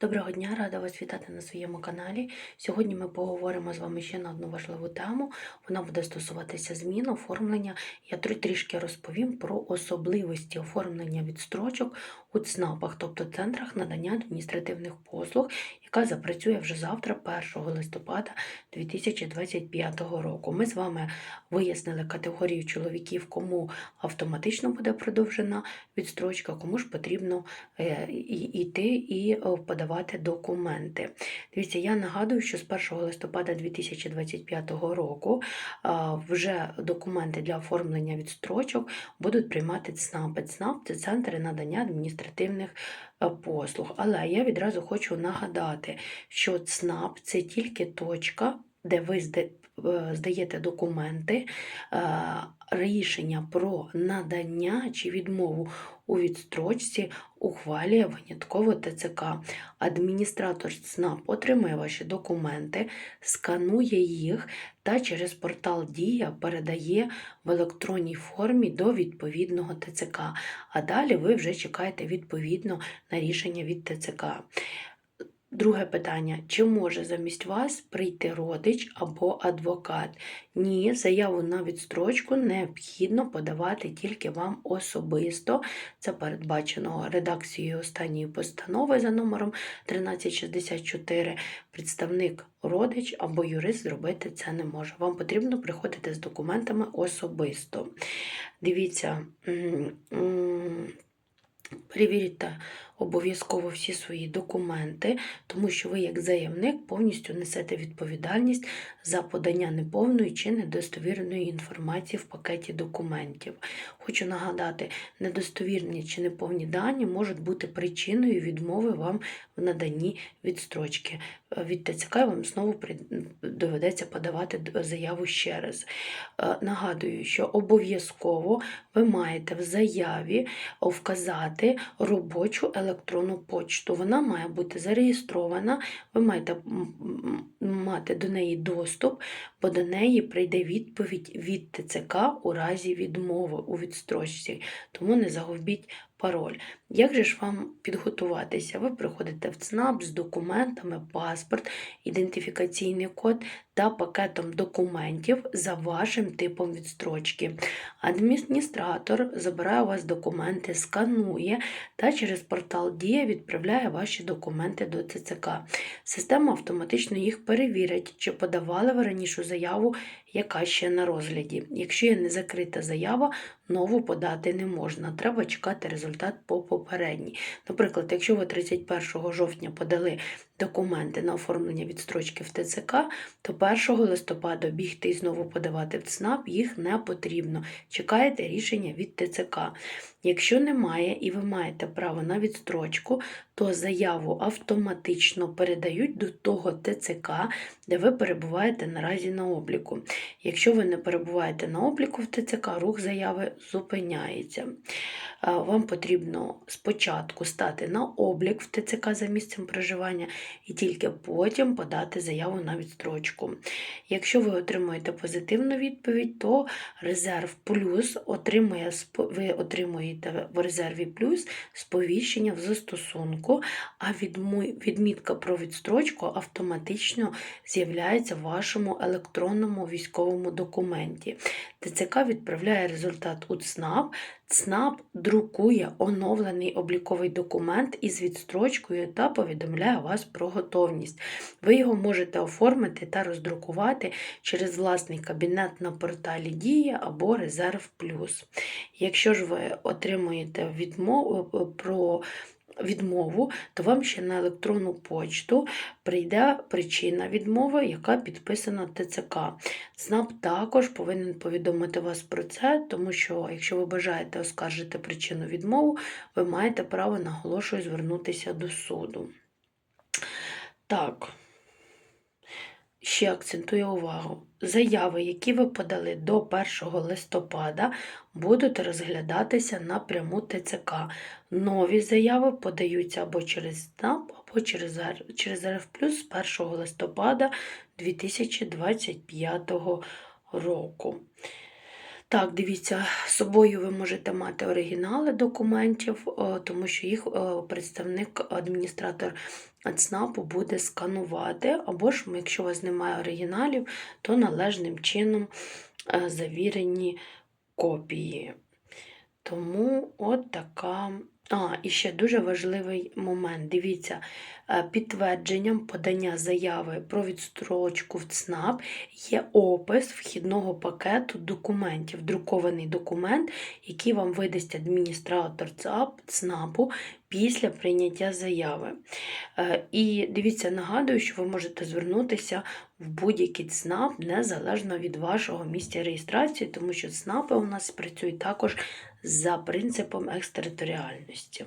Доброго дня, рада вас вітати на своєму каналі. Сьогодні ми поговоримо з вами ще на одну важливу тему. Вона буде стосуватися змін оформлення. Я трішки розповім про особливості оформлення відстрочок у ЦНАПах, тобто центрах надання адміністративних послуг, яка запрацює вже завтра, 1 листопада 2025 року. Ми з вами вияснили категорію чоловіків, кому автоматично буде продовжена відстрочка, кому ж потрібно е, йти і е, подавати документи. Дивіться, я нагадую, що з 1 листопада 2025 року вже документи для оформлення відстрочок будуть приймати ЦНАПи. ЦНАП це центри надання адміністративних е, послуг. Але я відразу хочу нагадати, що ЦНАП це тільки точка, де ви е, здаєте документи, е, рішення про надання чи відмову у відстрочці ухвалює винятково ТЦК. Адміністратор ЦНАП отримує ваші документи, сканує їх та через портал Дія передає в електронній формі до відповідного ТЦК. А далі ви вже чекаєте відповідно на рішення від ТЦК. Друге питання: чи може замість вас прийти родич або адвокат? Ні, заяву на відстрочку необхідно подавати тільки вам особисто. Це передбачено редакцією останньої постанови за номером 1364. Представник родич або юрист зробити це не може. Вам потрібно приходити з документами особисто. Дивіться. Перевірте обов'язково всі свої документи, тому що ви, як заявник, повністю несете відповідальність за подання неповної чи недостовірної інформації в пакеті документів. Хочу нагадати, недостовірні чи неповні дані можуть бути причиною відмови вам в наданні відстрочки. Е, Від ТЦК вам знову доведеться подавати заяву ще раз. Е, Нагадую, що обов'язково ви маєте в заяві вказати робочу електронну почту. Вона має бути зареєстрована, ви маєте мати до неї доступ, бо до неї прийде відповідь від ТЦК у разі відмови у відстрочці. Тому не загубіть пароль. Як же ж вам підготуватися? Ви приходите в ЦНАП з документами, паспорт, ідентифікаційний код та пакетом документів за вашим типом відстрочки. Адміністратор забирає у вас документи, сканує та через портал Дія відправляє ваші документи до ЦЦК. Система автоматично їх перевірить, чи подавали ви раніше заяву, яка ще на розгляді. Якщо є незакрита заява, нову подати не можна. Треба чекати результат по попередній. Наприклад, якщо ви 31 жовтня подали документи на оформлення відстрочки в ТЦК, то 1 листопада бігти і знову подавати в ЦНАП їх не потрібно. Чекаєте рішення від ТЦК. Якщо немає і ви маєте право на відстрочку, то заяву автоматично передають до того ТЦК, де ви перебуваєте наразі на обліку. Якщо ви не перебуваєте на обліку в ТЦК, рух заяви зупиняється. Вам потрібно спочатку стати на облік в ТЦК за місцем проживання і тільки потім подати заяву на відстрочку. Якщо ви отримуєте позитивну відповідь, то резерв плюс отримує ви отримуєте в резерві плюс сповіщення в застосунку, а відмітка про відстрочку автоматично з'являється в вашому електронному військовому документі. ТЦК відправляє результат у ЦНАП. ЦНАП друкує оновлений обліковий документ із відстрочкою та повідомляє вас про готовність. Ви його можете оформити та роздрукувати через власний кабінет на порталі Дія або Резерв Плюс. Якщо ж ви отримуєте відмову про відмову, то вам ще на електронну почту прийде причина відмови, яка підписана ТЦК. ЦНАП також повинен повідомити вас про це, тому що якщо ви бажаєте оскаржити причину відмову, ви маєте право, наголошую, звернутися до суду. Так. Ще акцентую увагу. Заяви, які ви подали до 1 листопада, будуть розглядатися напряму ТЦК. Нові заяви подаються або через СНАП, або через, через РФ з 1 листопада 2025 року. Так, дивіться, з собою ви можете мати оригінали документів, е, тому що їх е, представник, адміністратор ЦНАПу буде сканувати, або ж, якщо у вас немає оригіналів, то належним чином е, завірені копії. Тому от така. А, і ще дуже важливий момент. Дивіться, е, підтвердженням подання заяви про відстрочку в ЦНАП є опис вхідного пакету документів, друкований документ, який вам видасть адміністратор ЦНАПу після прийняття заяви. Е, І дивіться, нагадую, що ви можете звернутися в будь-який ЦНАП незалежно від вашого місця реєстрації, тому що ЦНАПи у нас працюють також за принципом екстериторіальності.